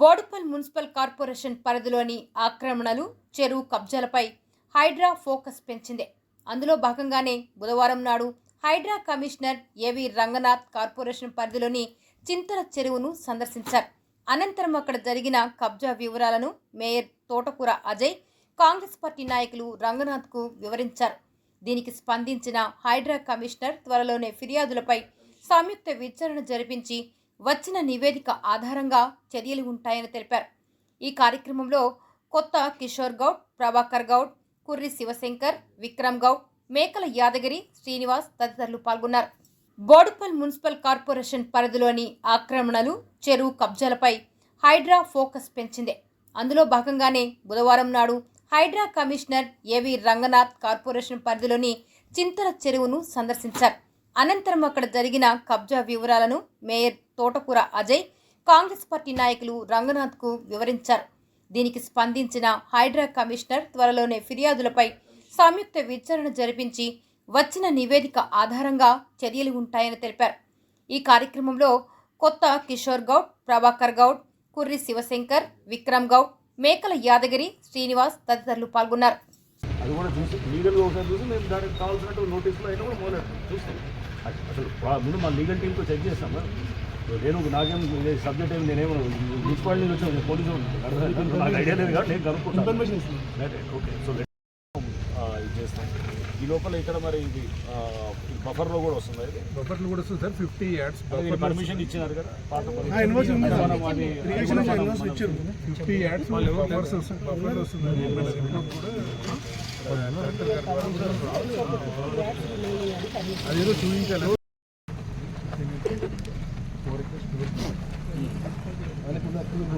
Boduppal municipal corporation పరిధిలోని ఆక్రమణలు చెరువు కబ్జాలపై హైడ్రా ఫోకస్ పెంచింది. అందులో భాగంగానే బుధవారం నాడు హైడ్రా కమిషనర్ ఏవి రంగనాథ్ కార్పొరేషన్ పరిధిలోని చింతల చెరువును సందర్శించారు. అనంతరం అక్కడ జరిగిన కబ్జా వివరాలను మేయర్ తోటకూర అజయ్ కాంగ్రెస్ పార్టీ నాయకులు రంగనాథ్కు వివరించారు. దీనికి స్పందించిన హైడ్రా కమిషనర్ త్వరలోనే ఫిర్యాదులపై సంయుక్త విచారణ జరిపించి వచ్చిన నివేదిక ఆధారంగా చర్యలు ఉంటాయని తెలిపారు. ఈ కార్యక్రమంలో కొత్త కిషోర్ గౌడ్ ప్రభాకర్ గౌడ్ కుర్రి శివశంకర్ విక్రమ్ గౌడ్ మేకల యాదగిరి శ్రీనివాస్ తదితరులు పాల్గొన్నారు. బోడుపల్ మున్సిపల్ కార్పొరేషన్ పరిధిలోని ఆక్రమణలు చెరువు కబ్జాలపై హైడ్రా ఫోకస్ పెంచింది. అందులో భాగంగానే బుధవారం నాడు హైడ్రా కమిషనర్ ఏవి రంగనాథ్ కార్పొరేషన్ పరిధిలోని చింతల చెరువును సందర్శించారు. అనంతరం అక్కడ జరిగిన కబ్జా వివరాలను మేయర్ తోటకూర అజయ్ కాంగ్రెస్ పార్టీ నాయకులు రంగనాథ్కు వివరించారు. దీనికి స్పందించిన హైడ్రా కమిషనర్ త్వరలోనే ఫిర్యాదులపై సంయుక్త విచారణ జరిపించి వచ్చిన నివేదిక ఆధారంగా చర్యలు ఉంటాయని తెలిపారు. ఈ కార్యక్రమంలో కొత్త కిషోర్ గౌడ్ ప్రభాకర్ గౌడ్ కుర్రి శివశంకర్ విక్రమ్ గౌడ్ మేకల యాదగిరి శ్రీనివాస్ తదితరులు పాల్గొన్నారు. అది కూడా చూసి లీగల్గా ఒకసారి చూసి మేము దానికి కావాల్సినట్టు నోటీసులు అయినా కూడా మొదలు చూస్తాం. అసలు ముందు మా లీగల్ టీంతో చెక్ చేస్తాం నేను నాకేం సబ్జెక్ట్ ఏమి నేనేమో మున్సిపాలిటీ నుంచి వచ్చాను పోలీసు. నాకు ఐడియా లేదు కాబట్టి నేను కనుక్కుంటాను ఓకే సో లెట్ ఇది చేస్తాం ఈ లోపల ఇక్కడ మరి ఇది బఫర్లో కూడా వస్తుంది ఇది బఫర్లు కూడా వస్తుంది సార్ ఫిఫ్టీ యాడ్స్ పర్మిషన్ ఇచ్చినారు కదా పాత ఫిఫ్టీ యాడ్స్ బఫర్స్ వస్తుంది బఫర్లు వస్తుంది ఎమ్మెల్యే రిపోర్ట్ కూడా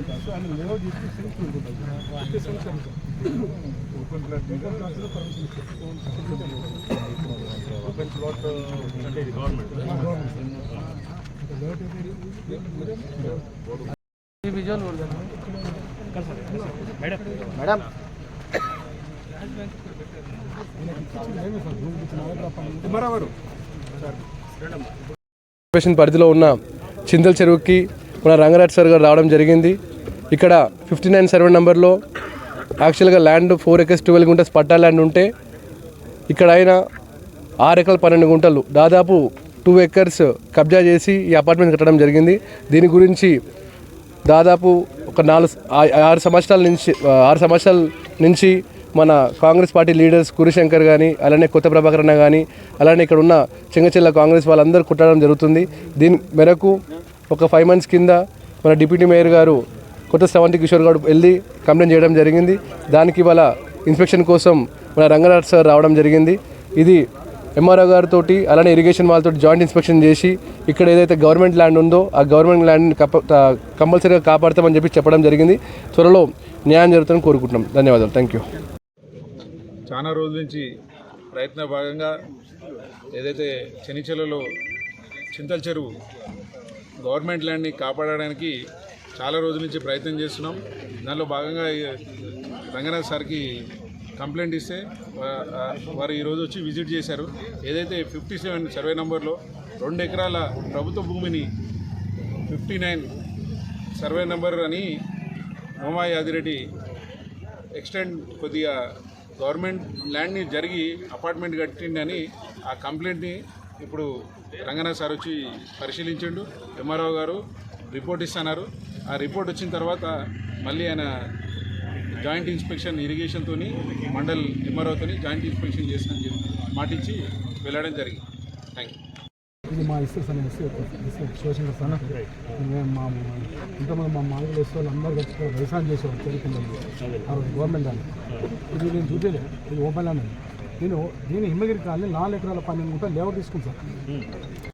కలెక్టర్ గారి ద్వారా కూడా అదేదో చూపించాలి ఓపెన్ ప్లాట్ ఓపెన్ ప్లాట్ అంటే ఇది గవర్నమెంట్ మరవరు కార్పొరేషన్ పరిధిలో ఉన్న చింతల చెరువుకి మన రంగరాజ్ సార్ గారు రావడం జరిగింది. ఇక్కడ ఫిఫ్టీ నైన్ సర్వే నెంబర్లో యాక్చువల్గా land four acres twelve guntas patta land ఉంటే ఇక్కడ ఆయన ఆరు ఎకరాలు పన్నెండు గుంటలు. దాదాపు టూ ఎకర్స్ కబ్జా చేసి ఈ అపార్ట్మెంట్ కట్టడం జరిగింది. దీని గురించి దాదాపు ఒక నాలుగు ఆరు సంవత్సరాల నుంచి ఆరు సంవత్సరాల నుంచి మన కాంగ్రెస్ పార్టీ లీడర్స్ కురిశంకర్ కానీ అలానే కొత్త ప్రభాకరణ కానీ అలానే ఇక్కడ ఉన్న చెంగచెల్ల కాంగ్రెస్ వాళ్ళందరూ కుట్టడం జరుగుతుంది. దీని మేరకు ఒక ఫైవ్ మంత్స్ కింద మన డిప్యూటీ మేయర్ గారు కొత్త శ్రవంతి కిషోర్ గారు వెళ్ళి కంప్లైంట్ చేయడం జరిగింది. దానికి ఇవాళ ఇన్స్పెక్షన్ కోసం మన రంగనాథ్ సార్ రావడం జరిగింది. ఇది ఎంఆర్ఓ గారితో అలానే ఇరిగేషన్ వాళ్ళతో జాయింట్ ఇన్స్పెక్షన్ చేసి ఇక్కడ ఏదైతే గవర్నమెంట్ ల్యాండ్ ఉందో ఆ గవర్నమెంట్ ల్యాండ్ని కంపల్సరీగా కాపాడతామని చెప్పి చెప్పడం జరిగింది. త్వరలో న్యాయం జరుగుతుందని కోరుకుంటున్నాం. ధన్యవాదాలు. Thank you. చాలా రోజుల నుంచి ప్రయత్న భాగంగా ఏదైతే చెనిచెలలో చింతల చెరువు గవర్నమెంట్ ల్యాండ్ని కాపాడడానికి చాలా రోజుల నుంచి ప్రయత్నం చేస్తున్నాం. దానిలో భాగంగా రంగనాథ్ సార్కి కంప్లైంట్ ఇస్తే వారు ఈరోజు వచ్చి విజిట్ చేశారు. ఏదైతే ఫిఫ్టీ సెవెన్ సర్వే నెంబర్లో రెండు ఎకరాల ప్రభుత్వ భూమిని ఫిఫ్టీ నైన్ సర్వే నెంబర్ అని నోమా యాదిరెడ్డి ఎక్స్టెండ్ కొద్దిగా గవర్నమెంట్ ల్యాండ్ని జరిగి అపార్ట్మెంట్ కట్టిండని ఆ కంప్లైంట్ని ఇప్పుడు రంగనాథ్ సార్ వచ్చి పరిశీలించిండు. ఎంఆర్ఓ గారు రిపోర్ట్ ఇస్తున్నారు. ఆ రిపోర్ట్ వచ్చిన తర్వాత మళ్ళీ ఆయన జాయింట్ ఇన్స్పెక్షన్ ఇరిగేషన్తో మండల్ ఎంఆర్ఓతో జాయింట్ ఇన్స్పెక్షన్ చేస్తానని చెప్పి మాటిచ్చి వెళ్ళడం జరిగింది. థ్యాంక్ యూ ఇది మా ఇస్తే సార్ ఇస్తే శివశంకర్ సార్ మేము మా ఇంతమంది మా మామూలు వేసే వాళ్ళు అందరూ కలిసి వ్యవసాయం చేసేవాళ్ళు చదువుకుంటారు ఆ రోజు గవర్నమెంట్ అని ఇది నేను చూడలేదు. ఇది ఓపెన్ అని నేను నేను హిమగిరి కాలనీ నాలుగు ఎకరాల పని అనుకుంటా లేవర్ తీసుకుంటాను